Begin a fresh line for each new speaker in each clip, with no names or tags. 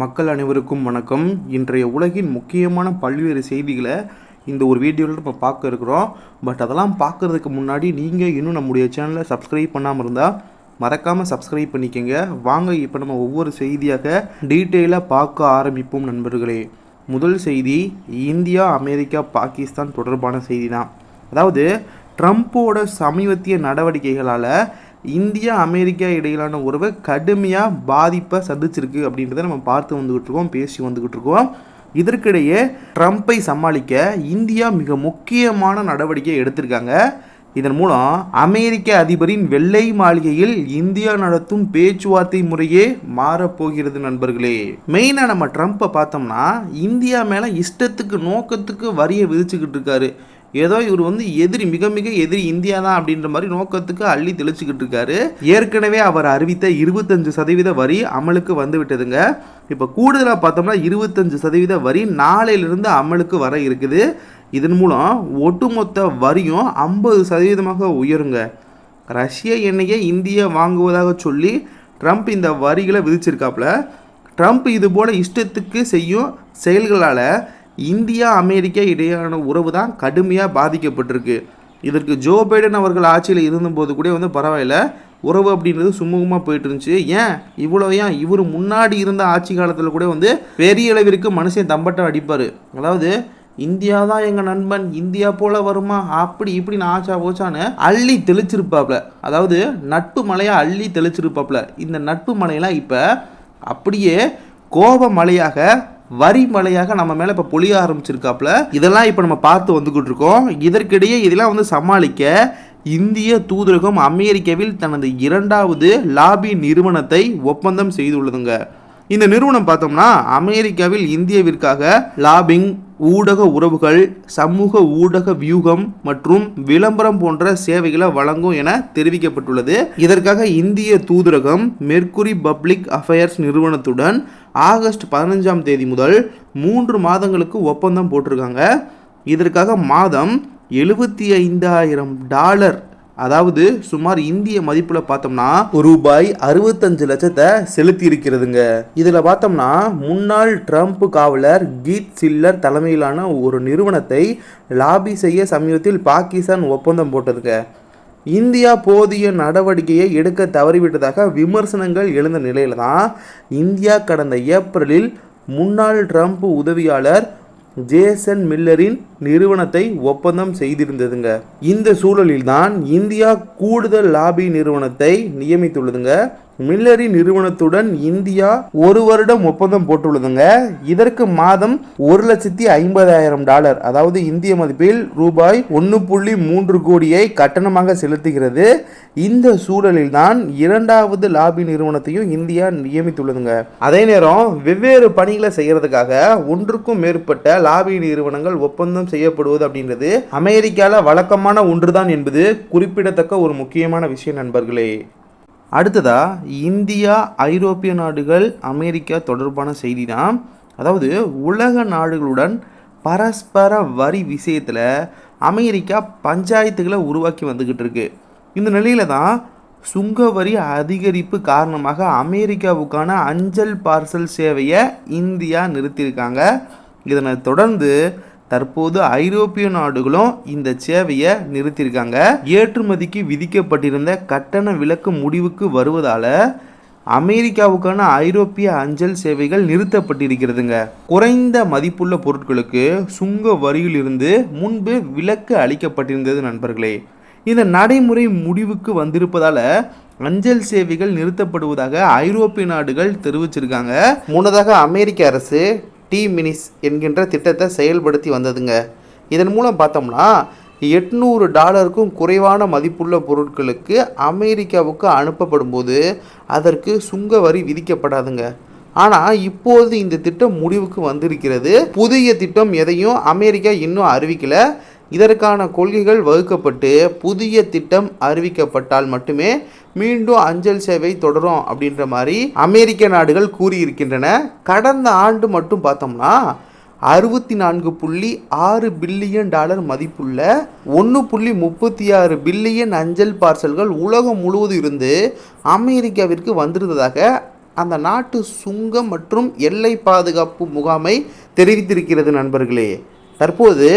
மக்கள் அனைவருக்கும் வணக்கம். இன்றைய உலகின் முக்கியமான பல்வேறு செய்திகளை இந்த ஒரு வீடியோவில் நம்ம பார்க்க இருக்கிறோம். பட் அதெல்லாம் பார்க்கறதுக்கு முன்னாடி நீங்கள் இன்னும் நம்முடைய சேனலை சப்ஸ்கிரைப் பண்ணாமல் இருந்தால் மறக்காமல் சப்ஸ்கிரைப் பண்ணிக்கங்க. வாங்க இப்போ நம்ம ஒவ்வொரு செய்தியாக டீட்டெயிலாக பார்க்க ஆரம்பிப்போம் நண்பர்களே. முதல் செய்தி இந்தியா அமெரிக்கா பாகிஸ்தான் தொடர்பான செய்தி தான் அதாவது ட்ரம்ப்போட சமீபத்திய நடவடிக்கைகளால் இந்தியா அமெரிக்கா இடையிலான உறவை கடுமையாக பாதிப்பை சந்திச்சிருக்கு அப்படின்றத நம்ம பார்த்து வந்துக்கிட்டு இருக்கோம் பேசி வந்துக்கிட்டு இருக்கோம். இதற்கிடையே ட்ரம்ப்பை சமாளிக்க இந்தியா மிக முக்கியமான நடவடிக்கை எடுத்திருக்காங்க. இதன் மூலம் அமெரிக்க அதிபரின் வெள்ளை மாளிகையில் இந்தியா நடத்தும் பேச்சுவார்த்தை முறையே மாறப்போகிறது நண்பர்களே. மெயினாக நம்ம ட்ரம்ப்பை பார்த்தோம்னா இந்தியா மேலே இஷ்டத்துக்கு நோக்கத்துக்கு வரியை விதிச்சுக்கிட்டு இருக்காரு. ஏதோ இவர் வந்து எதிரி மிக மிக எதிரி இந்தியா தான் அப்படின்ற மாதிரி நோக்கத்துக்கு அள்ளி தெளிச்சுக்கிட்டு இருக்காரு. ஏற்கனவே அவர் அறிவித்த இருபத்தஞ்சு சதவீத வரி அமலுக்கு வந்து விட்டதுங்க இப்போ கூடுதலாக பார்த்தோம்னா இருபத்தஞ்சு சதவீத வரி நாளையிலிருந்து அமலுக்கு வர இருக்குது. இதன் மூலம் ஒட்டுமொத்த வரியும் ஐம்பது சதவீதமாக உயருங்க. ரஷ்ய எண்ணெயை இந்தியா வாங்குவதாக சொல்லி ட்ரம்ப் இந்த வரிகளை விதிச்சிருக்காப்புல. ட்ரம்ப் இது போல இஷ்டத்துக்கு செய்யும் செயல்களால் இந்தியா அமெரிக்கா இடையேயான உறவு தான் கடுமையாக பாதிக்கப்பட்டிருக்கு. இதற்கு ஜோ பைடன் அவர்கள் ஆட்சியில் இருந்தபோது கூட வந்து பரவாயில்ல உறவு அப்படின்றது சுமூகமாக போயிட்டு இருந்துச்சு ஏன்? இவ்வளோ ஏன் இவர் முன்னாடி இருந்த ஆட்சி காலத்தில் கூட வந்து பெரிய அளவிற்கு மனுஷன் தம்பட்டம் அடிப்பார். அதாவது இந்தியா தான் எங்கள் நண்பன் இந்தியா போல வருமா? அப்படி இப்படி ஆச்சா போச்சான்னு அள்ளி தெளிச்சிருப்பாப்ல. அதாவது நட்பு மலையை அள்ளி தெளிச்சிருப்பாப்ல. இந்த நட்பு மலையெல்லாம் இப்போ அப்படியே கோப மலையாக வரி மலையாக நம்ம மேலே இப்போ பொழிய ஆரம்பிச்சிருக்காப்புல இதெல்லாம் இப்போ நம்ம பார்த்து வந்துக்கிட்டு இருக்கோம். இதற்கிடையே இதெல்லாம் வந்து சமாளிக்க இந்திய தூதரகம் அமெரிக்காவில் தனது இரண்டாவது லாபி நிறுவனத்தை ஒப்பந்தம் செய்துள்ளதுங்க. இந்த நிறுவனம் பார்த்தோம்னா அமெரிக்காவில் இந்தியாவிற்காக லாபிங் ஊடக உறவுகள் சமூக ஊடக வியூகம் மற்றும் விளம்பரம் போன்ற சேவைகளை வழங்கும் என தெரிவிக்கப்பட்டுள்ளது. இதற்காக இந்திய தூதரகம் மெர்குரி பப்ளிக் அஃபேர்ஸ் நிறுவனத்துடன் ஆகஸ்ட் பதினஞ்சாம் தேதி முதல் மூன்று மாதங்களுக்கு ஒப்பந்தம் போட்டிருக்காங்க. இதற்காக மாதம் எழுபத்தி ஐந்தாயிரம் டாலர் அதாவது சுமார் இந்திய மதிப்பில் பார்த்தோம்னா ரூபாய் அறுபத்தஞ்சு லட்சத்தை செலுத்தி இருக்கிறதுங்க இதில் பார்த்தோம்னா முன்னாள் ட்ரம்ப் காவலர் கீத் சில்லர் தலைமையிலான ஒரு நிறுவனத்தை லாபி செய்ய சமீபத்தில் பாகிஸ்தான் ஒப்பந்தம் போட்டதுங்க. இந்தியா போதிய நடவடிக்கையை எடுக்க தவறிவிட்டதாக விமர்சனங்கள் எழுந்த நிலையில தான் இந்தியா கடந்த ஏப்ரலில் முன்னாள் ட்ரம்ப் உதவியாளர் ஜேசன் மில்லரின் நிறுவனத்தை ஒப்பந்தம் செய்திருந்ததுங்க. இந்த சூழலில் தான் இந்தியா கூடுதல் லாபி நிறுவனத்தை நியமித்துள்ளதுங்க. மில்லரி நிறுவனத்துடன் இந்தியா ஒரு வருடம் ஒப்பந்தம் போட்டுள்ளதுங்க. இதற்கு மாதம் ஒரு லட்சத்தி ஐம்பதாயிரம் டாலர் அதாவது இந்திய மதிப்பில் ரூபாய் ஒன்று புள்ளி மூன்று கோடியை கட்டணமாக செலுத்துகிறது. இந்த சூழலில் தான் இரண்டாவது லாபி நிறுவனத்தையும் இந்தியா நியமித்துள்ளதுங்க. அதே நேரம் வெவ்வேறு பணிகளை செய்யறதுக்காக ஒன்றுக்கும் மேற்பட்ட லாபி நிறுவனங்கள் ஒப்பந்தம் செய்யப்படுவது அப்படின்றது அமெரிக்காவில் வழக்கமான ஒன்றுதான் என்பது குறிப்பிடத்தக்க ஒரு முக்கியமான விஷயம் நண்பர்களே. அடுத்ததாக இந்தியா ஐரோப்பிய நாடுகள் அமெரிக்கா தொடர்பான செய்தி தான் அதாவது உலக நாடுகளுடன் பரஸ்பர வரி விஷயத்தில் அமெரிக்கா பஞ்சாயத்துகளை உருவாக்கி வந்துக்கிட்டு இருக்கு இந்த நிலையில தான் சுங்க வரி அதிகரிப்பு காரணமாக அமெரிக்காவுக்கான அஞ்சல் பார்சல் சேவையை இந்தியா நிறுத்தியிருக்காங்க. இதனை தொடர்ந்து தற்போது ஐரோப்பிய நாடுகளும் இந்த சேவையை நிறுத்தியிருக்காங்க. ஏற்றுமதிக்கு விதிக்கப்பட்டிருந்த கட்டண விலக்கு முடிவுக்கு வருவதால் அமெரிக்காவுக்கான ஐரோப்பிய அஞ்சல் சேவைகள் நிறுத்தப்பட்டிருக்கிறதுங்க. குறைந்த மதிப்புள்ள பொருட்களுக்கு சுங்க வரியிலிருந்து முன்பு விலக்கு அளிக்கப்பட்டிருந்தது நண்பர்களே. இந்த நடைமுறை முடிவுக்கு வந்திருப்பதால் அஞ்சல் சேவைகள் நிறுத்தப்படுவதாக ஐரோப்பிய நாடுகள் தெரிவிச்சிருக்காங்க. முன்னதாக அமெரிக்க அரசு டி மினிஸ் என்கின்ற திட்டத்தை செயல்படுத்தி வந்ததுங்க. இதன் மூலம் பார்த்தோம்னா எட்நூறு டாலருக்கும் குறைவான மதிப்புள்ள பொருட்களுக்கு அமெரிக்காவுக்கு அனுப்பப்படும் போது அதற்கு சுங்க வரி விதிக்கப்படாதுங்க. ஆனால் இப்போது இந்த திட்டம் முடிவுக்கு வந்திருக்கிறது. புதிய திட்டம் எதையும் அமெரிக்கா இன்னும் அறிவிக்கலை. இதற்கான கொள்கைகள் வகுக்கப்பட்டு புதிய திட்டம் அறிவிக்கப்பட்டால் மட்டுமே மீண்டும் அஞ்சல் சேவை தொடரும் அப்படின்ற மாதிரி அமெரிக்க நாடுகள் கூறியிருக்கின்றன. கடந்த ஆண்டு மட்டும் பார்த்தோம்னா அறுபத்தி நான்கு புள்ளி ஆறு பில்லியன் டாலர் மதிப்புள்ள ஒன்று புள்ளி முப்பத்தி ஆறு பில்லியன் அஞ்சல் பார்சல்கள் உலகம் முழுவதும் இருந்து அமெரிக்காவிற்கு வந்திருந்ததாக அந்த நாட்டு சுங்கம் மற்றும் எல்லை பாதுகாப்பு முகாமை தெரிவித்திருக்கிறது நண்பர்களே. தற்போது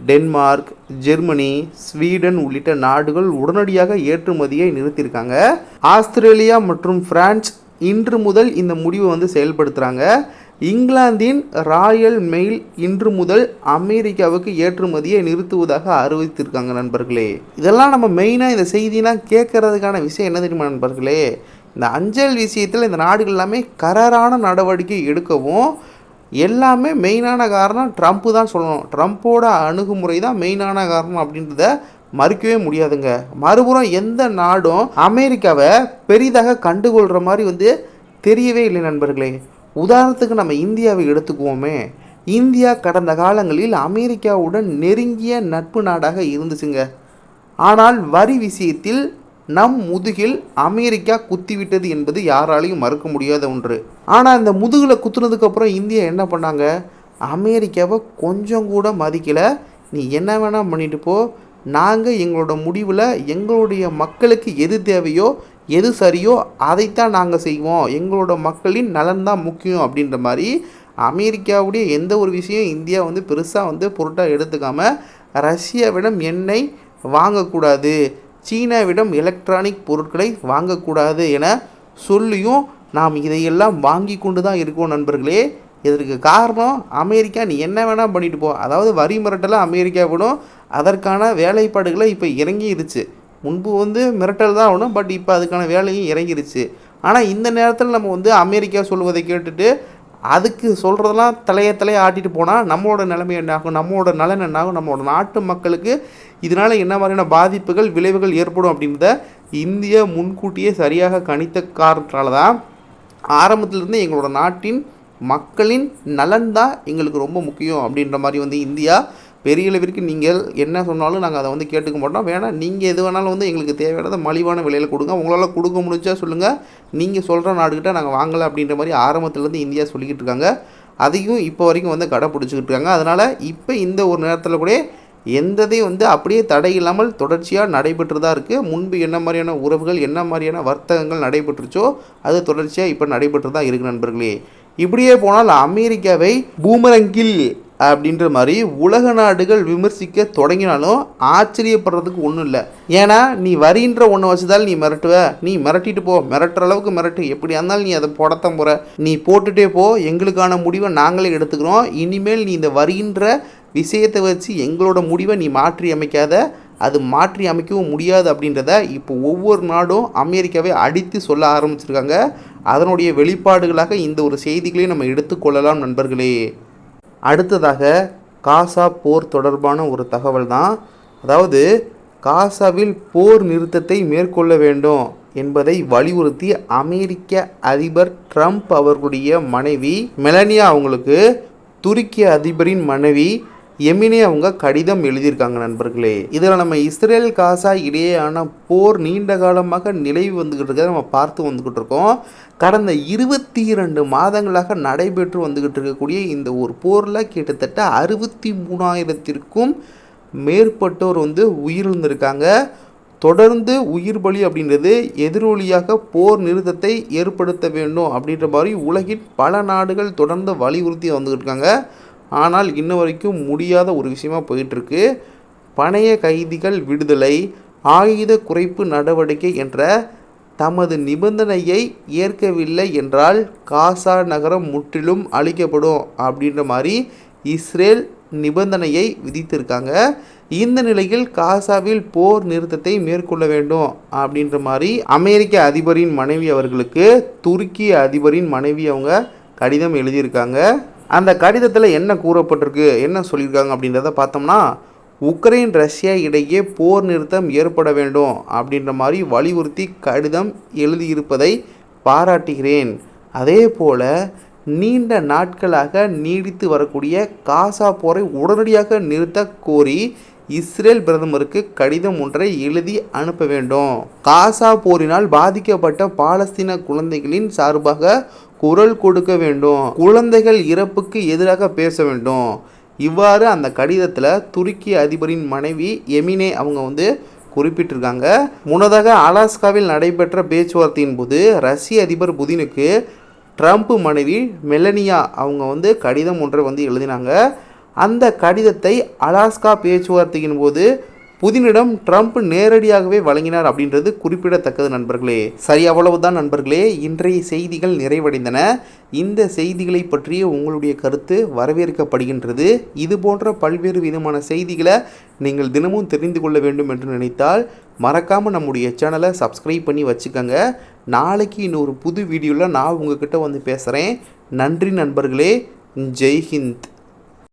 டென்மார்க் ஜெர்மனி ஸ்வீடன் உள்ளிட்ட நாடுகள் உடனடியாக ஏற்றுமதியை நிறுத்தியிருக்காங்க. ஆஸ்திரேலியா மற்றும் பிரான்ஸ் இன்று முதல் இந்த முடிவை வந்து செயல்படுத்துகிறாங்க இங்கிலாந்தின் ராயல் மெயில் இன்று முதல் அமெரிக்காவுக்கு ஏற்றுமதியை நிறுத்துவதாக அறிவித்திருக்காங்க நண்பர்களே. இதெல்லாம் நம்ம மெயினாக இந்த செய்திலாம் கேட்கறதுக்கான விஷயம் என்ன தெரியுமா நண்பர்களே? இந்த அஞ்சல் விஷயத்தில் இந்த நாடுகள் எல்லாமே கராரான நடவடிக்கை எடுக்கவும் எல்லாமே மெயினான காரணம் ட்ரம்ப்பு தான் சொல்லணும். ட்ரம்ப்போட அணுகுமுறை தான் மெயினான காரணம் அப்படின்றத மறுக்கவே முடியாதுங்க. மறுபுறம் எந்த நாடும் அமெரிக்காவை பெரிதாக கண்டுகொள்கிற மாதிரி வந்து தெரியவே இல்லை நண்பர்களே. உதாரணத்துக்கு நம்ம இந்தியாவை எடுத்துக்குவோமே. இந்தியா கடந்த காலங்களில் அமெரிக்காவுடன் நெருங்கிய நட்பு நாடாக இருந்துச்சுங்க. ஆனால் வரி விஷயத்தில் நம் முதுகில் அமெரிக்கா குத்திவிட்டது என்பது யாராலையும் மறுக்க முடியாத ஒன்று. ஆனால் இந்த முதுகில் குத்துனதுக்கப்புறம் இந்தியா என்ன பண்ணாங்க? அமெரிக்காவை கொஞ்சம் கூட மதிக்கலை. நீ என்ன வேணால் பண்ணிட்டு போ. நாங்கள் எங்களோட முடிவில் எங்களுடைய மக்களுக்கு எது தேவையோ எது சரியோ அதைத்தான் நாங்கள் செய்வோம். எங்களோட மக்களின் நலன் தான் முக்கியம் அப்படின்ற மாதிரி அமெரிக்காவுடைய எந்த ஒரு விஷயம் இந்தியா வந்து பெருசாக வந்து பொருட்டாக எடுத்துக்காம ரஷ்யாவிடம் எண்ணெய் வாங்கக்கூடாது. சீனாவிடம் எலக்ட்ரானிக் பொருட்களை வாங்கக்கூடாது என சொல்லியும் நாம் இதையெல்லாம் வாங்கி கொண்டு தான் இருக்கோம் நண்பர்களே. இதற்கு காரணம் அமெரிக்கா நீ என்ன வேணால் பண்ணிட்டு போ. அதாவது வரி மிரட்டலாக அமெரிக்கா விடும் அதற்கான வேலைப்பாடுகளை இப்போ இறங்கிருச்சு. முன்பு வந்து மிரட்டல் தான் ஆகணும் பட் இப்போ அதுக்கான வேலையும் இறங்கிருச்சு. ஆனால் இந்த நேரத்தில் நம்ம வந்து அமெரிக்கா சொல்வதை கேட்டுட்டு அதுக்கு சொல்கிறதெல்லாம் தலைய தலையை ஆட்டிட்டு போனால் நம்மளோட நிலைமை என்ன ஆகும்? நம்மளோட நலன் என்ன ஆகும்? நம்மளோட நாட்டு மக்களுக்கு இதனால் என்ன மாதிரியான பாதிப்புகள் விளைவுகள் ஏற்படும் அப்படின்றத இந்தியா முன்கூட்டியே சரியாக கணித்த காரணத்தால் தான் ஆரம்பத்திலிருந்து எங்களோட நாட்டின் மக்களின் நலன் தான் எங்களுக்கு ரொம்ப முக்கியம் அப்படின்ற மாதிரி வந்து இந்தியா பெரிய அளவிற்கு நீங்கள் என்ன சொன்னாலும் நாங்கள் அதை வந்து கேட்டுக்க மாட்டோம். வேணால் நீங்கள் எது வேணாலும் வந்து எங்களுக்கு தேவையானதை மலிவான விலையில் கொடுங்க. உங்களால் கொடுக்க முடிஞ்சால் சொல்லுங்கள் நீங்கள் சொல்கிற நாடுகிட்ட நாங்கள் வாங்கலை அப்படின்ற மாதிரி ஆரம்பத்துலேருந்து இந்தியா சொல்லிக்கிட்டு இருக்காங்க. அதையும் இப்போ வரைக்கும் வந்து கடைப்பிடிச்சிக்கிட்டு இருக்காங்க. அதனால் இப்போ இந்த ஒரு நேரத்தில் கூட எந்ததையும் வந்து அப்படியே தடை இல்லாமல் தொடர்ச்சியாக நடைபெற்று தான் இருக்குது முன்பு என்ன மாதிரியான உறவுகள் என்ன மாதிரியான வர்த்தகங்கள் நடைபெற்றுச்சோ அது தொடர்ச்சியாக இப்போ நடைபெற்று தான் இருக்குது நண்பர்களே. இப்படியே போனால் அமெரிக்காவை பூமரங்கில் அப்படின்ற மாதிரி உலக நாடுகள் விமர்சிக்க தொடங்கினாலும் ஆச்சரியப்படுறதுக்கு ஒன்றும் இல்லை. ஏன்னா நீ வரின்ற ஒன்றை வச்சுதால் நீ மிரட்டுவ. நீ மிரட்டிட்டு போ. மிரட்டுற அளவுக்கு மிரட்டு. எப்படியா இருந்தாலும் நீ அதை போடத்தான் போகிற நீ போட்டுட்டே போ. எங்களுக்கான முடிவை நாங்களே எடுத்துக்கிறோம். இனிமேல் நீ இந்த வரின்ற விஷயத்தை வச்சு எங்களோட முடிவை நீ மாற்றி அமைக்காத. அது மாற்றி அமைக்கவும் முடியாது அப்படின்றத இப்போ ஒவ்வொரு நாடும் அமெரிக்காவை அடித்து சொல்ல ஆரம்பிச்சிருக்காங்க. அதனுடைய வெளிப்பாடுகளாக இந்த ஒரு செய்திகளையும் நம்ம எடுத்துக்கொள்ளலாம் நண்பர்களே. அடுத்ததாக காசா போர் தொடர்பான ஒரு தகவல் தான் அதாவது காசாவில் போர் நிறுத்தத்தை மேற்கொள்ள வேண்டும் என்பதை வலியுறுத்தி அமெரிக்க அதிபர் ட்ரம்ப் அவர்களுடைய மனைவி மெலனியா அவங்களுக்கு துருக்கிய அதிபரின் மனைவி எமினே அவங்க கடிதம் எழுதியிருக்காங்க நண்பர்களே. இதில் நம்ம இஸ்ரேல் காசா இடையேயான போர் நீண்ட காலமாக நிலவி வந்துக்கிட்டு இருக்கிறத நம்ம பார்த்து வந்துக்கிட்டு இருக்கோம். கடந்த இருபத்தி இரண்டு மாதங்களாக நடைபெற்று வந்துக்கிட்டு இருக்கக்கூடிய இந்த ஒரு போரில் கிட்டத்தட்ட அறுபத்தி மூணாயிரத்திற்கும் மேற்பட்டோர் வந்து உயிரிழந்திருக்காங்க. தொடர்ந்து உயிர் பலி அப்படின்றது எதிரொலியாக போர் நிறுத்தத்தை ஏற்படுத்த வேண்டும் அப்படின்ற மாதிரி உலகின் பல நாடுகள் தொடர்ந்து வலியுறுத்தி வந்துக்கிட்டு இருக்காங்க. ஆனால் இன்ன வரைக்கும் முடியாத ஒரு விஷயமா போயிட்டுருக்கு. பணைய கைதிகள் விடுதலை ஆயுத குறைப்பு நடவடிக்கை என்ற தமது நிபந்தனையை ஏற்கவில்லை என்றால் காசா நகரம் முற்றிலும் அழிக்கப்படும் அப்படின்ற மாதிரி இஸ்ரேல் நிபந்தனையை விதித்திருக்காங்க. இந்த நிலையில் காசாவில் போர் நிறுத்தத்தை மேற்கொள்ள வேண்டும் அப்படின்ற மாதிரி அமெரிக்க அதிபரின் மனைவி அவர்களுக்கு துருக்கிய அதிபரின் மனைவி அவங்க கடிதம் எழுதியிருக்காங்க. அந்த கடிதத்தில் என்ன கூறப்பட்டிருக்கு என்ன சொல்லியிருக்காங்க அப்படின்றத பார்த்தோம்னா உக்ரைன் ரஷ்யா இடையே போர் நிறுத்தம் ஏற்பட வேண்டும் அப்படின்ற மாதிரி வலியுறுத்தி கடிதம் எழுதியிருப்பதை பாராட்டுகிறேன். அதே போல் நீண்ட நாட்களாக நீடித்து வரக்கூடிய காசா போரை உடனடியாக நிறுத்த கோரி இஸ்ரேல் பிரதமருக்கு கடிதம் ஒன்றை எழுதி அனுப்ப வேண்டும். காசா போரினால் பாதிக்கப்பட்ட பாலஸ்தீன குழந்தைகளின் சார்பாக குரல் கொடுக்க வேண்டும். குழந்தைகள் இறப்புக்கு எதிராக பேச வேண்டும். இவ்வாறு அந்த கடிதத்தில் துருக்கி அதிபரின் மனைவி எமினே அவங்க வந்து குறிப்பிட்டிருக்காங்க. முன்னதாக அலாஸ்காவில் நடைபெற்ற பேச்சுவார்த்தையின் போது ரஷ்ய அதிபர் புதினுக்கு ட்ரம்ப் மனைவி மெலனியா அவங்க வந்து கடிதம் ஒன்றை வந்து எழுதினாங்க. அந்த கடிதத்தை அலாஸ்கா பேச்சுவார்த்தையின் போது புதினிடம் ட்ரம்ப் நேரடியாகவே வழங்கினார் அப்படின்றது குறிப்பிடத்தக்கது நண்பர்களே. சரி அவ்வளவுதான் நண்பர்களே. இன்றைய செய்திகள் நிறைவடைந்தன. இந்த செய்திகளை பற்றிய உங்களுடைய கருத்து வரவேற்கப்படுகின்றது. இது போன்ற பல்வேறு விதமான செய்திகளை நீங்கள் தினமும் தெரிந்து கொள்ள வேண்டும் என்று நினைத்தால் மறக்காமல் நம்முடைய சேனலை சப்ஸ்கிரைப் பண்ணி வச்சுக்கோங்க. நாளைக்கு இன்னொரு புது வீடியோவில் நான் உங்ககிட்ட வந்து பேசுகிறேன் நன்றி நண்பர்களே. ஜெய்ஹிந்த்.